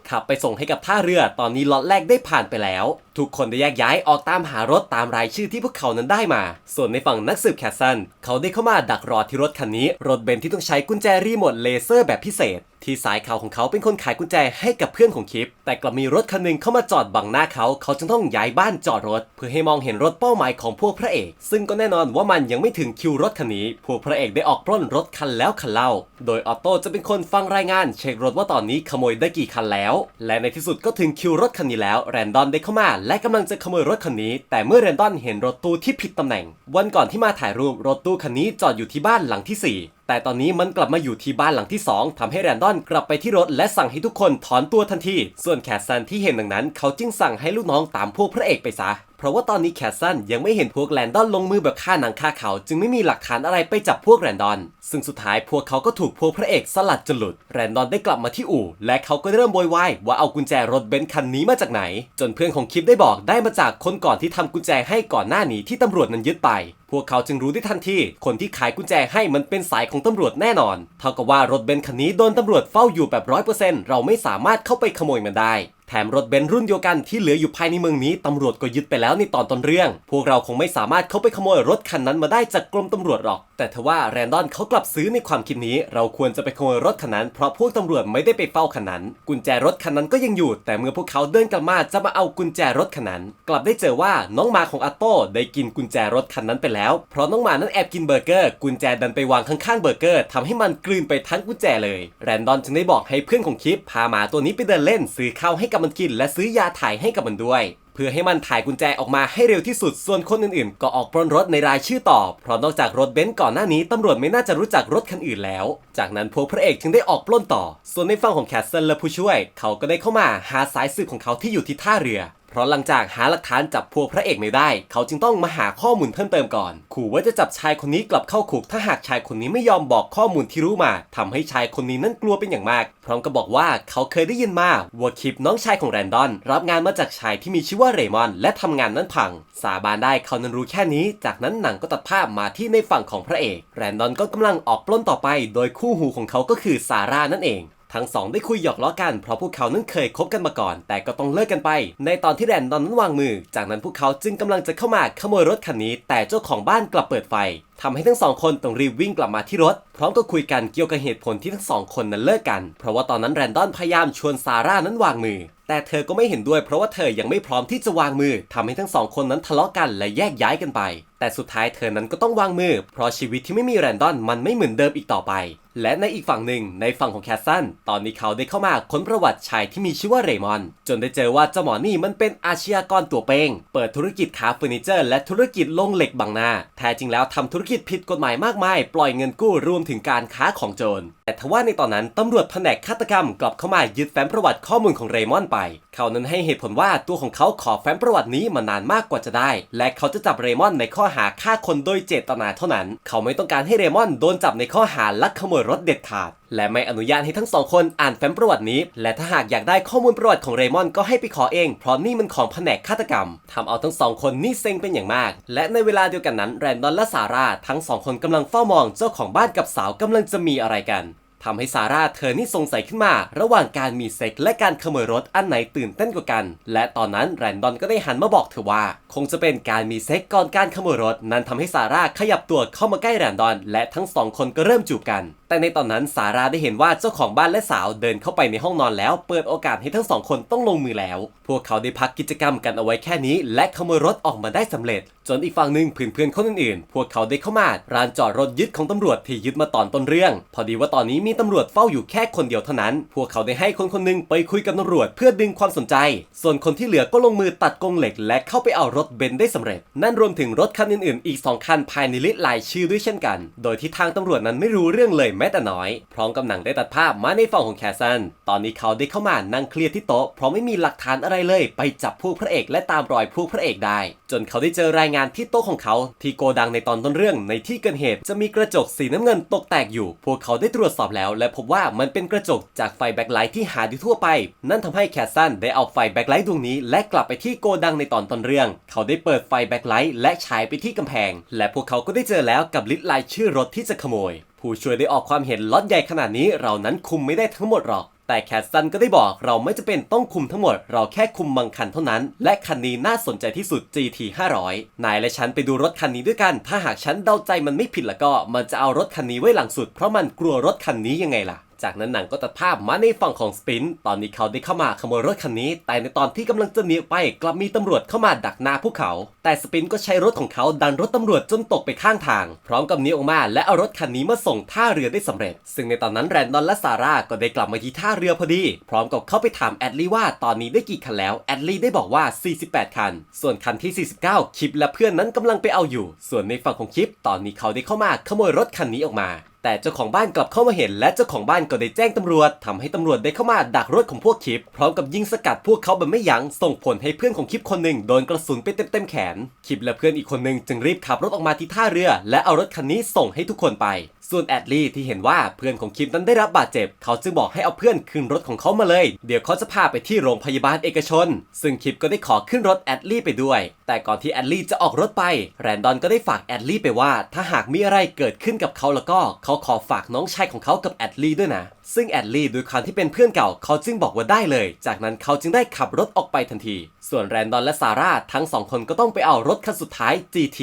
ขับไปส่งให้กับท่าเรือ ตอนนี้ล็อตแรกได้ผ่านไปแล้ว ทุกคนได้แยกย้ายออกตามหารถตามรายชื่อที่พวกเขานั้นได้มา ส่วนในฝั่งนักสืบแคสซันเขาได้เข้ามาดักรอที่รถคันนี้ รถเบนที่ต้องใช้กุญแจรีโมทเลเซอร์แบบพิเศษ ที่สายข่าวของเขาเป็นคนขายกุญแจให้กับเพื่อนของคลิป แต่กลับมีรถคันหนึ่งเข้ามาจอดบังหน้าเขา เขาจึงต้องย้ายบ้านจอดรถ เพื่อให้มองเห็นรถเป้าหมายของพวกพระเอก ซึ่งก็แน่นอนว่ามันยังไม่ถึงคิวรถคันนี้ พวกพระเอกได้ออกปล้นรถคันแล้วคันเล่า โดยออโต้จะเป็นคนฟังรายงาน เช็ครถว่าตอนนี้ขโมยได้กี่คันแล้ว และในที่สุดก็ถึงคิวรถคันนี้แล้วแรนดอนได้เข้ามาและกำลังจะขโมยรถคันนี้ แต่เมื่อเรนดอนเห็นรถตู้ที่ผิดตำแหน่ง วันก่อนที่มาถ่ายรูปรถตู้คันนี้จอดอยู่ที่บ้านหลังที่สี่ แต่ตอนนี้มันกลับมาอยู่ที่บ้านหลังที่ 2ทำให้แรนดอนกลับไปที่รถและสั่งให้ทุกคนถอนตัวทันที ส่วนแคสซันที่เห็นดังนั้น เขาจึงสั่งให้ลูกน้องตามพวกพระเอกไปซะเพราะว่าตอนนี้แคสซันยังไม่เห็นพวกแรนดอนลงมือแบบฆ่าหนังฆ่าเขา จึงไม่มีหลักฐานอะไรไปจับพวกแรนดอน ซึ่งสุดท้ายพวกเขาก็ถูกพวกพระเอกสลัดจนหลุดแรนดอนได้กลับมาที่อู่ และเขาก็เริ่มโวยวายว่าเอากุญแจรถเบนซ์คันนี้มาจากไหน จนเพื่อนของคลิปได้บอกได้มาจากคนก่อนที่ทำกุญแจให้ก่อนหน้านี้ที่ตำรวจนั้นยึดไป พวกเขาจึงรู้ได้ทันทีคนที่ขายกุญแจให้มันเป็นสายของตำรวจแน่นอน เท่ากับว่ารถเบนซ์คันนี้โดนตำรวจเฝ้าอยู่แบบร้อยเปอร์เซ็นต์เราไม่สามารถเข้าไปขโมยมันได้ แถมรถเบนซ์รุ่นเดียวกันที่เหลืออยู่ภายในเมืองนี้ตำรวจก็ยึดไปแล้วในตอนต้นเรื่อง พวกเราคงไม่สามารถเข้าไปขโมยรถคันนั้นมาได้จากกรมตำรวจหรอก แต่ทว่าแรนดอนเขากลับซื้อในความคิดนี้ เราควรจะไปขโมยรถคันนั้นเพราะพวกตำรวจไม่ได้ไปเฝ้าคันนั้น กุญแจรถคันนั้นก็ยังอยู่ แต่เมื่อพวกเขาเดินกลับมาจะมาเอากุญแจรถคันนั้น กลับได้เจอว่าน้องหมาของอาโต้ได้กินกุญแจรถคันนั้นไปแล้ว เพราะน้องหมานั้นแอบกินเบอร์เกอร์กุญแจดันไปวางข้างๆเบอร์เกอร์ทำให้มันกลืนไปทั้งกุญแจเลย แรนดอนจึงได้บอกให้เพื่อนของคลิปพาหมาตัวนี้ไปเดินเล่นซื้อข้าวให้กับมันกิน และซื้อยาถ่ายให้กับมันด้วย เพื่อให้มันถ่ายกุญแจออกมาให้เร็วที่สุดส่วนคนอื่นๆ ก็ออกปล้นรถในรายชื่อต่อเพราะนอกจากรถเบนซ์ก่อนหน้านี้ตำรวจไม่น่าจะรู้จักรถคันอื่นแล้ว จากนั้นพวกพระเอกจึงได้ออกปล้นต่อ ส่วนในฝั่งของแคสเซิลและผู้ช่วย เขาก็ได้เข้ามาหาสายสืบของเขาที่อยู่ที่ท่าเรือ เพราะหลังจากหาหลักฐานจับพวกพระเอกไม่ได้ เขาจึงต้องมาหาข้อมูลเพิ่มเติมก่อน ขู่ว่าจะจับชายคนนี้กลับเข้าคุกถ้าหากชายคนนี้ไม่ยอมบอกข้อมูลที่รู้มาทำให้ชายคนนี้นั้นกลัวเป็นอย่างมาก พร้อมกับบอกว่าเขาเคยได้ยินมาว่าคลิปน้องชายของแรนดอน รับงานมาจากชายที่มีชื่อว่าเรมอน และทำงานนั้นพัง สาบานได้เขานั้นรู้แค่นี้ จากนั้นหนังก็ตัดภาพมาที่ในฝั่งของพระเอก แรนดอนก็กำลังออกปล้นต่อไป โดยคู่หูของเขาก็คือซาร่านั่นเอง ทั้งสองได้คุยหยอกล้อกันเพราะพวกเขานั้นเคยคบกันมาก่อน แต่ก็ต้องเลิกกันไป ในตอนที่แรนดอนนั้นวางมือ จากนั้นพวกเขาจึงกำลังจะเข้ามาขโมยรถคันนี้ แต่เจ้าของบ้านกลับเปิดไฟทำให้ทั้งสองคนต้องรีบวิ่งกลับมาที่รถ พร้อมกับคุยกันเกี่ยวกับเหตุผลที่ทั้งสองคนนั้นเลิกกัน เพราะว่าตอนนั้นแรนดอนพยายามชวนซาร่านั้นวางมือแต่เธอก็ไม่เห็นด้วยเพราะว่าเธอยังไม่พร้อมที่จะวางมือทำให้ทั้งสองคนนั้นทะเลาะกันและแยกย้ายกันไป แต่สุดท้ายเธอนั้นก็ต้องวางมือ เพราะชีวิตที่ไม่มีแรนดอนมันไม่เหมือนเดิมอีกต่อไป และในอีกฝั่งหนึ่งในฝั่งของแคสซันตอนนี้เขาได้เข้ามาค้นประวัติชายที่มีชื่อว่าเรมอน จนได้เจอว่าเจ้าหมอนี่มันเป็นอาชญากรตัวเป้ง เปิดธุรกิจค้าเฟอร์นิเจอร์ และธุรกิจลงเหล็กบางนาแท้จริงแล้วทำธุรกิจผิดกฎหมายมากมาย ปล่อยเงินกู้รวมถึงการค้าของโจร แต่ทว่าในตอนนั้นตำรวจแผนกฆาตกรรมกลับเข้ามายึดแฟ้มประวัติข้อมูลของเรมอนไป เขานั้นให้เหตุผลว่าตัวของเขาขอแฟ้มประวัตินี้มานานมากกว่าจะได้ และเขาจะจับเรมอนในข้อหาฆ่าคนโดยเจตนาเท่านั้น เขาไม่ต้องการให้เรมอนโดนจับในข้อหาลักขโมยรถเด็ดขาดและไม่อนุญาตให้ทั้งสองคนอ่านแฟ้มประวัตินี้ และถ้าหากอยากได้ข้อมูลประวัติของเรย์มอนก็ให้ไปขอเอง เพราะนี่มันของแผนกฆาตกรรมทำเอาทั้งสองคนนี่เซ็งเป็นอย่างมาก และในเวลาเดียวกันนั้นแรนดอนและซาร่าทั้งสองคนกำลังเฝ้ามองเจ้าของบ้านกับสาวกำลังจะมีอะไรกันทำให้ซาร่าเธอนี่สงสัยขึ้นมา ระหว่างการมีเซ็กและการขโมยรถอันไหนตื่นเต้นกว่ากัน และตอนนั้นแรนดอนก็ได้หันมาบอกเธอว่า คงจะเป็นการมีเซ็กก่อนการขโมยรถ นั้นทำให้ซาร่าขยับตัวเข้ามาใกล้แรนดอน และทั้งสองคนก็เริ่มจูบกัน แต่ในตอนนั้นซาราได้เห็นว่าเจ้าของบ้านและสาวเดินเข้าไปในห้องนอนแล้ว เปิดโอกาสให้ทั้งสองคนต้องลงมือแล้ว พวกเขาได้พักกิจกรรมกันเอาไว้แค่นี้ และขโมยรถออกมาได้สำเร็จ จนอีกฝั่งหนึ่งเพื่อนๆคนอื่นๆ พวกเขาได้เข้ามาร้านจอดรถยึดของตำรวจที่ยึดมาตอนต้นเรื่อง พอดีว่าตอนนี้มีตำรวจเฝ้าอยู่แค่คนเดียวเท่านั้น พวกเขาได้ให้คนคนหนึงไปคุยกับตำรวจเพื่อดึงความสนใจ ส่วนคนที่เหลือก็ลงมือตัดกรงเหล็ก และเข้าไปเอารถเบนซ์ได้สำเร็จ นั่นรวมถึงรถคันอื่นๆ อีก 2 คันภายในลิสต์รายชื่อด้วยเช่นกัน โดยที่ทางตำรวจนั้นไม่รู้เรื่องเลยแม้แต่น้อย พร้อมกับหนังได้ตัดภาพมาในฝั่งของแคสซัน ตอนนี้เขาได้เข้ามานั่งเคลียร์ที่โต๊ะ เพราะไม่มีหลักฐานอะไรเลย ไปจับพวกพระเอกและตามรอยพวกพระเอกได้ จนเขาได้เจอรายงานที่โต๊ะของเขา ที่โกดังในตอนต้นเรื่องในที่เกิดเหตุจะมีกระจกสีน้ำเงินตกแตกอยู่ พวกเขาได้ตรวจสอบแล้ว และพบว่ามันเป็นกระจกจากไฟแบ็คไลท์ที่หาได้ทั่วไป นั่นทำให้แคสซันได้เอาไฟแบ็คไลท์ดวงนี้ และกลับไปที่โกดังในตอนต้นเรื่อง เขาได้เปิดไฟแบ็คไลท์และฉายไปที่กำแพง และพวกเขาก็ได้เจอแล้วกับลิสต์รายชื่อรถที่จะขโมย ผู้ช่วยได้ออกความเห็นล็อตใหญ่ขนาดนี้เรานั้นคุมไม่ได้ทั้งหมดหรอก แต่แคสซันก็ได้บอกเราไม่จะเป็นต้องคุมทั้งหมด เราแค่คุมบางคันเท่านั้น และคันนี้น่าสนใจที่สุด GT 500นายและฉันไปดูรถคันนี้ด้วยกัน ถ้าหากฉันเดาใจมันไม่ผิดแล้วก็ มันจะเอารถคันนี้ไว้หลังสุดเพราะมันกลัวรถคันนี้ยังไงล่ะ จากนั้นหนังก็ตัดภาพมาในฝั่งของสปิน ตอนนี้เขาได้เข้ามาขโมยรถคันนี้ แต่ในตอนที่กำลังจะหนีไป กลับมีตำรวจเข้ามาดักหน้าพวกเขา แต่สปินก็ใช้รถของเขาดันรถตำรวจจนตกไปข้างทาง พร้อมกับหนีออกมาและเอารถคันนี้มาส่งท่าเรือได้สำเร็จ ซึ่งในตอนนั้นแรนดอนและซาร่าก็ได้กลับมาที่ท่าเรือพอดี พร้อมกับเข้าไปถามแอดลี่ว่าตอนนี้ได้กี่คันแล้ว แอดลี่ได้บอกว่า 48 คัน ส่วนคันที่ 49 คิปและเพื่อนนั้นกำลังไปเอาอยู่ ส่วนในฝั่งของคิปตอนนี้เขาได้เข้ามาขโมยรถคันนี้ออกมา แต่เจ้าของบ้านกลับเข้ามาเห็น และเจ้าของบ้านก็ได้แจ้งตำรวจทำให้ตำรวจได้เข้ามาดักรถของพวกคิป พร้อมกับยิงสกัดพวกเขาแบบไม่ยัง้งส่งผลให้เพื่อนของคิปคนหนึ่งโดนกระสุนไปเต็มๆแขน คิปและเพื่อนอีกคนหนึ่งจึงรีบขับรถออกมาที่ท่าเรือ และเอารถคันนี้ส่งให้ทุกคนไป ส่วนแอดลี่ที่เห็นว่าเพื่อนของคิมนั้นได้รับบาดเจ็บ เขาจึงบอกให้เอาเพื่อนขึ้นรถของเขามาเลย เดี๋ยวเขาจะพาไปที่โรงพยาบาลเอกชน ซึ่งคิมก็ได้ขอขึ้นรถแอดลี่ไปด้วย แต่ก่อนที่แอดลี่จะออกรถไป แรนดอนก็ได้ฝากแอดลี่ไปว่า ถ้าหากมีอะไรเกิดขึ้นกับเขาแล้วก็ เขาขอฝากน้องชายของเขากับแอดลี่ด้วยนะ ซึ่งแอดลี่ด้วยความที่เป็นเพื่อนเก่าเขาจึงบอกว่าได้เลย จากนั้นเขาจึงได้ขับรถออกไปทันที ส่วนแรนดอนและซาร่าทั้งสองคนก็ต้องไปเอารถคันสุดท้าย GT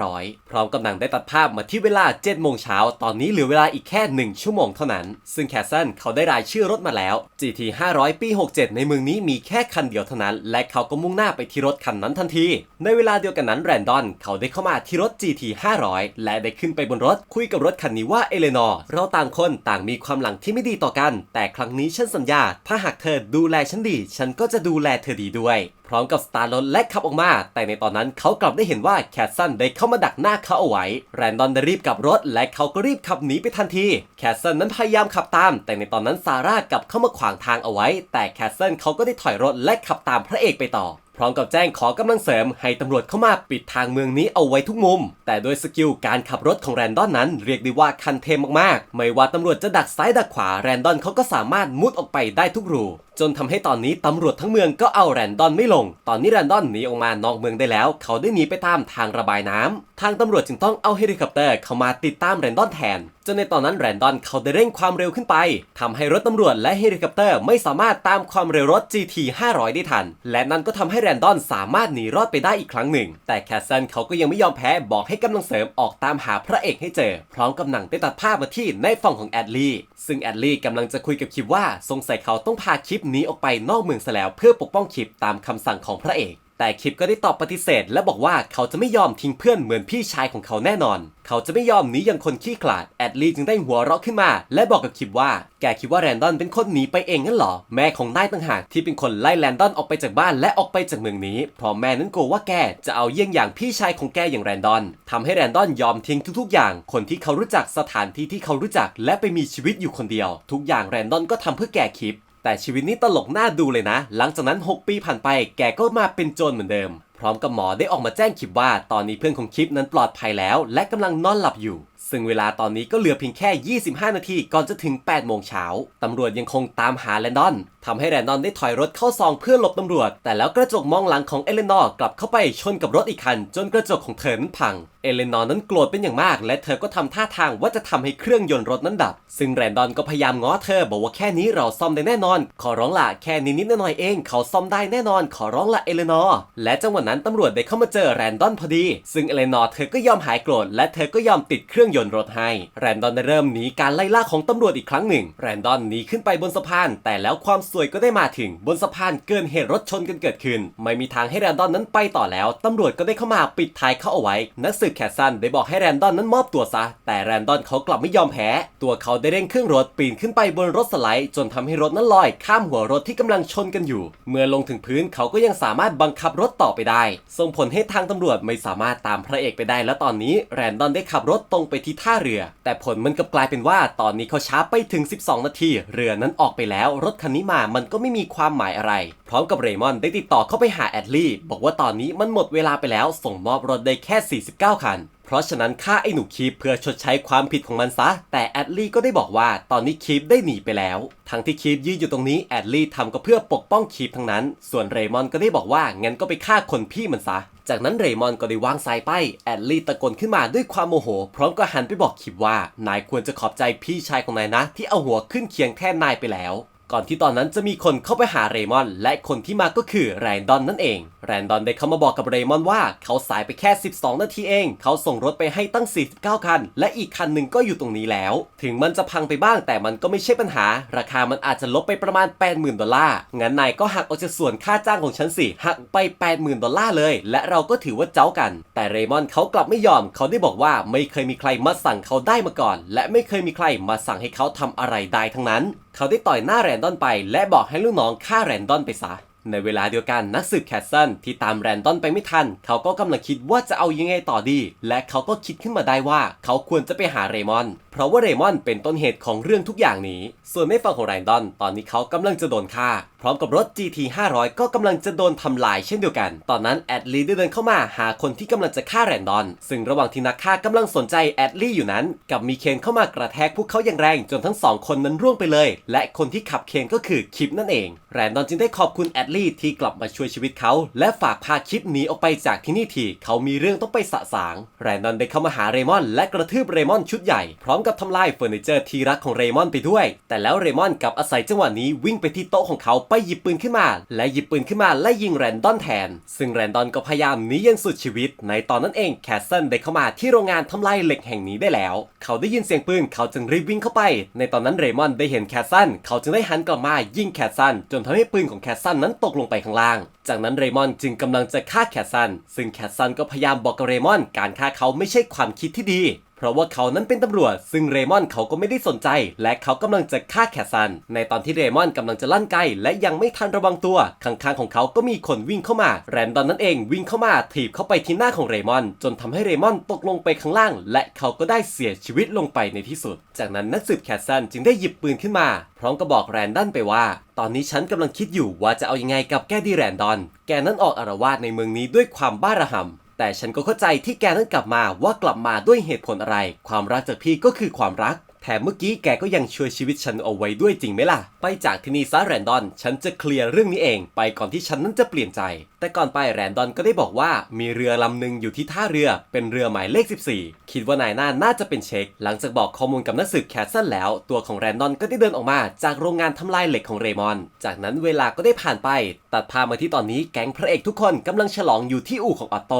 500 พร้อมกับหนังได้ตัดภาพมาที่เวลา7โมงเช้าตอนนี้เหลือเวลาอีกแค่ 1 ชั่วโมงเท่านั้น ซึ่งแคสเซนเขาได้รายชื่อรถมาแล้ว GT 500 ปี 67 ในเมืองนี้มีแค่คันเดียวเท่านั้น และเขาก็มุ่งหน้าไปที่รถคันนั้นทันที ในเวลาเดียวกันนั้นแรนดอนเขาได้เข้ามาที่รถ GT 500 และได้ขึ้นไปบนรถคุยกับรถคันนี้ว่าเอเลนอร์เราต่างคนต่างมีความหลังที่ไม่ดีต่อกัน แต่ครั้งนี้ฉันสัญญา ถ้าหากเธอดูแลฉันดี ฉันก็จะดูแลเธอดีด้วย พร้อมกับสตาร์รถและขับออกมา แต่ในตอนนั้นเขากลับได้เห็นว่าแคสซันได้เข้ามาดักหน้าเขาเอาไว้ แรนดอนได้รีบกลับรถ และเขาก็รีบขับหนีไปทันที แคสซันนั้นพยายามขับตาม แต่ในตอนนั้นซาร่ากลับเข้ามาขวางทางเอาไว้ แต่แคสซันเขาก็ได้ถอยรถและขับตามพระเอกไปต่อ ร้อมกับแจ้งขอกำลังเสริมให้ตำรวจเข้ามาปิดทางเมืองนี้เอาไว้ทุกมุม แต่โดยสกิลการขับรถของแรนดอนนั้น เรียกได้ว่าคันเทมมากๆ ไม่ว่าตำรวจจะดักซ้ายดักขวาแรนดอนเขาก็สามารถมุดออกไปได้ทุกรู จนทำให้ตอนนี้ตำรวจทั้งเมืองก็เอาแรนดอนไม่ลง ตอนนี้แรนดอนหนีออกมานอกเมืองได้แล้ว เขาได้หนีไปตามทางระบายน้ำทางตำรวจจึงต้องเอาเฮลิคอปเตอร์เข้ามาติดตามแรนดอนแทนจนในตอนนั้นแรนดอนเขาได้เร่งความเร็วขึ้นไปทำให้รถตำรวจและเฮลิคอปเตอร์ไม่สามารถตามความเร็วรถ GT 500 ได้ทัน และนั่นก็ทำให้แรนดอนสามารถหนีรอดไปได้อีกครั้งหนึ่ง แต่แคสซันเขาก็ยังไม่ยอมแพ้บอกให้กำลังเสริมออกตามหาพระเอกให้เจอ พร้อมกับหนังได้ตัดภาพมาที่ในฝั่งของแอดลีซึ่งแอดลี่กำลังจะคุยกับคิปว่าสงสัยเขาต้องพาคิปหนีออกไปนอกเมืองซะแล้วเพื่อปกป้องคิปตามคำสั่งของพระเอก แต่คิปก็ได้ตอบปฏิเสธ และบอกว่าเขาจะไม่ยอมทิ้งเพื่อนเหมือนพี่ชายของเขาแน่นอน เขาจะไม่ยอมหนีอย่างคนขี้ขลาดแอดลีจึงได้หัวเราะขึ้นมา และบอกกับคิปว่า แกคิดว่าแรนดอนเป็นคนหนีไปเองงั้นหรอ แม่ของนายต่างหากที่เป็นคนไล่แรนดอนออกไปจากบ้านและออกไปจากเมืองนี้เพราะแม่นั้นกลัวว่าแกจะเอาเยี่ยงอย่างพี่ชายของแกอย่างแรนดอนทำให้แรนดอนยอมทิ้งทุกๆ อย่าง คนที่เขารู้จักสถานที่ที่เขารู้จัก และไปมีชีวิตอยู่คนเดียว ทุกอย่างแรนดอนก็ทำเพื่อแกคิป แต่ชีวิตนี้ตลกน่าดูเลยนะ หลังจากนั้น 6 ปีผ่านไป แกก็มาเป็นโจรเหมือนเดิม พร้อมกับหมอได้ออกมาแจ้งคิปว่า ตอนนี้เพื่อนของคิปนั้นปลอดภัยแล้ว และกำลังนอนหลับอยู่ ซึ่งเวลาตอนนี้ก็เหลือเพียงแค่ 25 นาทีก่อนจะถึง 8 โมงเช้า ตำรวจยังคงตามหาแรนดอน ทำให้แรนดอนได้ถอยรถเข้าซองเพื่อหลบตำรวจ แต่แล้วกระจกมองหลังของเอเลนอร์กลับเข้าไปชนกับรถอีกคัน จนกระจกของเธอนั้นพัง เอเลนอร์นั้นโกรธเป็นอย่างมาก และเธอก็ทำท่าทางว่าจะทำให้เครื่องยนต์รถนั้นดับ ซึ่งแรนดอนก็พยายามง้อเธอ บอกว่าแค่นี้เราซ่อมได้แน่นอน ขอร้องละแค่นิดๆหน่อยๆเอง เขาซ่อมได้แน่นอน ขอร้องละเอเลนอร์และจังหวะนั้นตำรวจได้เข้ามาเจอแรนดอนพอดี ซึ่งเอเลนอร์เธอก็ยอมหายโกรธและเธอก็ยอมติดเครื่องยนต์รถให้ แรนดอนได้เริ่มหนีการไล่ล่าของตำรวจอีกครั้งหนึ่ง แรนดอนหนีขึ้นไปบนสะพาน แต่แล้วความสวยก็ได้มาถึงบนสะพานเกินเหตุรถชนกันเกิดขึ้น ไม่มีทางให้แรนดอนนั้นไปต่อแล้วตำรวจก็ได้เข้ามาปิดท้ายเขาเอาไว้ นักสืบแคสซันได้บอกให้แรนดอนนั้นมอบตัวซะ แต่แรนดอนเขากลับไม่ยอมแพ้ ตัวเขาได้เร่งเครื่องรถปีนขึ้นไปบนรถสไลด์จนทำให้รถนั้นลอย ข้ามหัวรถที่กำลังชนกันอยู่ เมื่อลงถึงพื้นเขาก็ยังสามารถบังคับรถต่อไปได้ ส่งผลให้ทางตำรวจไม่สามารถตามพระเอกไปได้ และตอนนี้แรนดอนได้ขับรถตรงไปที่ท่าเรือ แต่ผลมันกลับกลายเป็นว่าตอนนี้เขาช้าไปถึง 12 นาที เรือนั้นออกไปแล้ว รถคันนี้มามันก็ไม่มีความหมายอะไร พร้อมกับเรมอนได้ติดต่อเข้าไปหาแอดลี่ บอกว่าตอนนี้มันหมดเวลาไปแล้ว ส่งมอบรถได้แค่ 49 คันเพราะฉะนั้นฆ่าไอ้หนูคีปเพื่อชดใช้ความผิดของมันซะ แต่แอดลี่ก็ได้บอกว่าตอนนี้คีปได้หนีไปแล้ว ทั้งที่คีปยืนอยู่ตรงนี้แอดลี่ทำก็เพื่อปกป้องคีปทั้งนั้น ส่วนเรมอนก็ได้บอกว่างั้นก็ไปฆ่าคนพี่มันซะ จากนั้นเรมอนก็ได้วางสายไป แอดลี่ตะโกนขึ้นมาด้วยความโมโห พร้อมก็หันไปบอกคิปว่า นายควรจะขอบใจพี่ชายของนายนะ ที่เอาหัวขึ้นเคียงแทนนายไปแล้ว ก่อนที่ตอนนั้นจะมีคนเข้าไปหาเรมอน และคนที่มาก็คือแรนดอนนั่นเอง แรนดอนได้เข้ามาบอกกับเรมอนว่าเขาสายไปแค่ 12 นาทีเอง เขาส่งรถไปให้ตั้ง 49 คัน และอีกคันหนึ่งก็อยู่ตรงนี้แล้ว ถึงมันจะพังไปบ้างแต่มันก็ไม่ใช่ปัญหา ราคามันอาจจะลดไปประมาณ 80,000 ดอลลาร์ งั้นนายก็หักออกจากส่วนค่าจ้างของฉันสิ หักไป 80,000 ดอลลาร์เลย และเราก็ถือว่าเจ้ากัน แต่เรมอนเขากลับไม่ยอม เขาได้บอกว่าไม่เคยมีใครมาสั่งเขาได้มาก่อน และไม่เคยมีใครมาสั่งให้เขาทำอะไรได้ทั้งนั้น เขาได้ต่อยหน้าแรนดอนไป และบอกให้ลูกน้องฆ่าแรนดอนไปซะ ในเวลาเดียวกันนักสืบแคสเซิลที่ตามแรนดอนไปไม่ทัน เขาก็กำลังคิดว่าจะเอายังไงต่อดี และเขาก็คิดขึ้นมาได้ว่า เขาควรจะไปหาเรมอนเพราะว่าเรมอนเป็นต้นเหตุของเรื่องทุกอย่างนี้ ส่วนในฝั่งของแรนดอน ตอนนี้เขากำลังจะโดนฆ่า พร้อมกับรถ GT 500 ก็กำลังจะโดนทำลายเช่นเดียวกัน ตอนนั้นแอดลีได้เดินเข้ามาหาคนที่กำลังจะฆ่าแรนดอน ซึ่งระหว่างที่นักฆ่ากำลังสนใจแอดลีอยู่นั้น กับมีเคนเข้ามากระแทกพวกเขาอย่างแรงจนทั้งสองคนนั้นร่วงไปเลย และคนที่ขับเคนก็คือคิปนั่นเอง แรนดอนจึงได้ขอบคุณแอดลีที่กลับมาช่วยชีวิตเขา และฝากพาคิปหนีออกไปจากที่นี่ทีเขามีเรื่องต้องไปสะสาง แรนดอนได้เข้ามาหาเรมอน และกระทืบเรมอนชุดใหญ่พร้อมกับทำลายเฟอร์นิเจอร์ที่รักของเรมอนไปด้วย แต่แล้วเรมอนกับอาศัยจังหวะนี้วิ่งไปที่โต๊ะของเขาไปหยิบปืนขึ้นมา และหยิบปืนขึ้นมาและยิงแรนดอนแทน ซึ่งแรนดอนก็พยายามหนียังสุดชีวิต ในตอนนั้นเองแคสเซิลได้เข้ามาที่โรงงานทำลายเหล็กแห่งนี้ได้แล้ว เขาได้ยินเสียงปืนเขาจึงรีบวิ่งเข้าไป ในตอนนั้นเรมอนได้เห็นแคสซันเขาจึงได้หันกลับมายิงแคสซันจนทำให้ปืนของแคสซันนั้นตกลงไปข้างล่าง จากนั้นเรมอนจึงกำลังจะฆ่าแคสซัน ซึ่งแคสซันก็พยายามบอกกับเรมอน การฆ่าเขาไม่ใช่ความคิดที่ดี เพราะว่าเขานั้นเป็นตำรวจ ซึ่งเรมอนเขาก็ไม่ได้สนใจ และเขากำลังจะฆ่าแคสซัน ในตอนที่เรมอนกำลังจะลั่นไกและยังไม่ทันระวังตัว ข้างๆของเขาก็มีคนวิ่งเข้ามา แรนดอนนั่นเองวิ่งเข้ามาถีบเข้าไปที่หน้าของเรมอน จนทำให้เรมอนตกลงไปข้างล่าง และเขาก็ได้เสียชีวิตลงไปในที่สุด จากนั้นนักสืบแคสซันจึงได้หยิบปืนขึ้นมา พร้อมกับบอกแรนดอนไปว่า ตอนนี้ฉันกำลังคิดอยู่ว่าจะเอายังไงกับแกดีแรนดอน แกนั้นออกอารวาสในเมืองนี้ด้วยความบ้าระห่ำ แต่ฉันก็เข้าใจที่แกนั้นกลับมาว่ากลับมาด้วยเหตุผลอะไร ความรักจากพี่ก็คือความรัก แถมเมื่อกี้แกก็ยังช่วยชีวิตฉันเอาไว้ด้วยจริงไหมล่ะ ไปจากที่นี่ซะแรนดอน ฉันจะเคลียร์เรื่องนี้เอง ไปก่อนที่ฉันนั้นจะเปลี่ยนใจ แต่ก่อนไปแรนดอนก็ได้บอกว่ามีเรือลำหนึ่งอยู่ที่ท่าเรือเป็นเรือหมายเลข 14 คิดว่านายหน้าน่าจะเป็นเช็ค หลังจากบอกข้อมูลกับนักสืบแคสเซิลแล้ว ตัวของแรนดอนก็ได้เดินออกมา จากโรงงานทำลายเหล็กของเรมอน จากนั้นเวลาก็ได้ผ่านไป ตัดภาพมาที่ตอนนี้แก๊งพระเอกทุกคนกำลังฉลองอยู่ที่อู่ของออตโต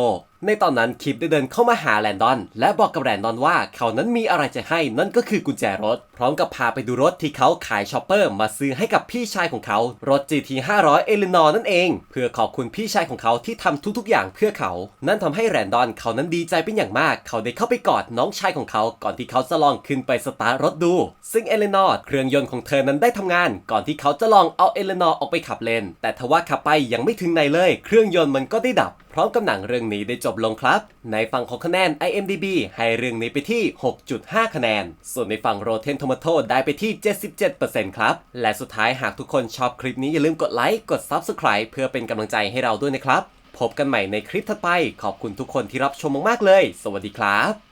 ในตอนนั้นคิปได้เดินเข้ามาหาแรนดอน และบอกกับแรนดอนว่าเขานั้นมีอะไรจะให้นั่นก็คือกุญแจรถ พร้อมกับพาไปดูรถที่เขาขายชอปเปอร์มาซื้อให้กับพี่ชายของเขา รถ GT 500 เอลินอร์นั่นเอง เพื่อขอบคุณพี่ชายของเขาที่ทำทุกๆอย่างเพื่อเขา นั่นทำให้แรนดอนเขานั้นดีใจเป็นอย่างมาก เขาได้เข้าไปกอดน้องชายของเขาก่อนที่เขาจะลองขึ้นไปสตาร์ทรถดู ซึ่งเอลินอร์เครื่องยนต์ของเธอนั้นได้ทำงาน ก่อนที่เขาจะลองเอาเอลินอร์ออกไปขับเลนแต่ทว่าขับไปยังไม่ถึงไหนเลย เครื่องยนต์มันก็ได้ดับพร้อมกับหนังเรื่องนี้ได้จบลงครับ ในฝั่งของคะแนน IMDB ให้เรื่องนี้ไปที่ 6.5 คะแนน ส่วนในฝั่ง Rotten Tomato ได้ไปที่ 77%ครับ และสุดท้ายหากทุกคนชอบคลิปนี้อย่าลืมกดไลค์กด Subscribe เพื่อเป็นกำลังใจให้เราด้วยนะครับ พบกันใหม่ในคลิปถัดไป ขอบคุณทุกคนที่รับชมมากๆเลย สวัสดีครับ